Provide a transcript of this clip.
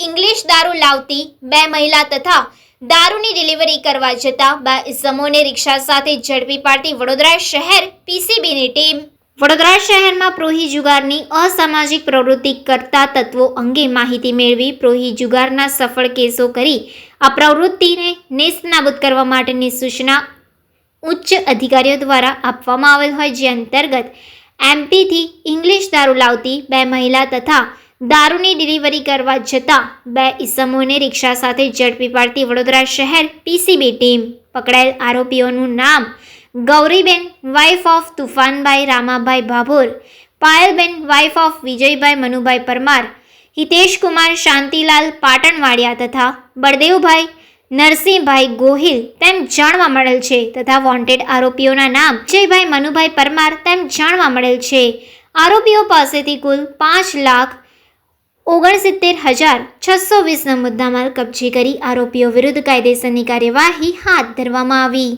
English દારૂ લાવતી બે મહિલા તથા દારૂની ડિલિવરી કરવા જતા બે ઇસમોને રિક્ષા સાથે ઝડપી પાડતી વડોદરા શહેર પીસીબીની ટીમ. વડોદરા શહેરમાં પ્રોહી જુગારની અસામાજિક પ્રવૃત્તિ કરતા તત્વો અંગે માહિતી મેળવી પ્રોહી જુગારના સફળ કેસો કરી આ પ્રવૃત્તિને નેસ્તનાબૂદ કરવા માટેની સૂચના ઉચ્ચ અધિકારીઓ દ્વારા આપવામાં આવેલ હોય જે અંતર્ગત એમપીથી ઇંગ્લિશ દારૂ લાવતી બે મહિલા તથા દારૂની ડિલિવરી કરવા જતા બે ઇસમોને રિક્ષા સાથે ઝડપી પાડતી વડોદરા શહેર પીસીબી ટીમ પકડાયેલ આરોપીઓનું નામ Gauriben wife of Tufanbhai Ramabhai Bhabhor, Payalben wife of Vijaybhai Manubhai Parmar, Hiteshkumar Shantilal Patanvadiya તથા બળદેવભાઈ નરસિંહભાઈ ગોહિલ તેમ જાણવા મળેલ છે તથા વોન્ટેડ આરોપીઓના નામ વિજયભાઈ મનુભાઈ પરમાર તેમ જાણવા મળેલ છે. આરોપીઓ પાસેથી કુલ પાંચ લાખ ઓગણસિત્તેર હજાર છસો વીસના મુદ્દામાલ કબજે કરી આરોપીઓ વિરુદ્ધ કાયદેસરની કાર્યવાહી હાથ ધરવામાં આવી.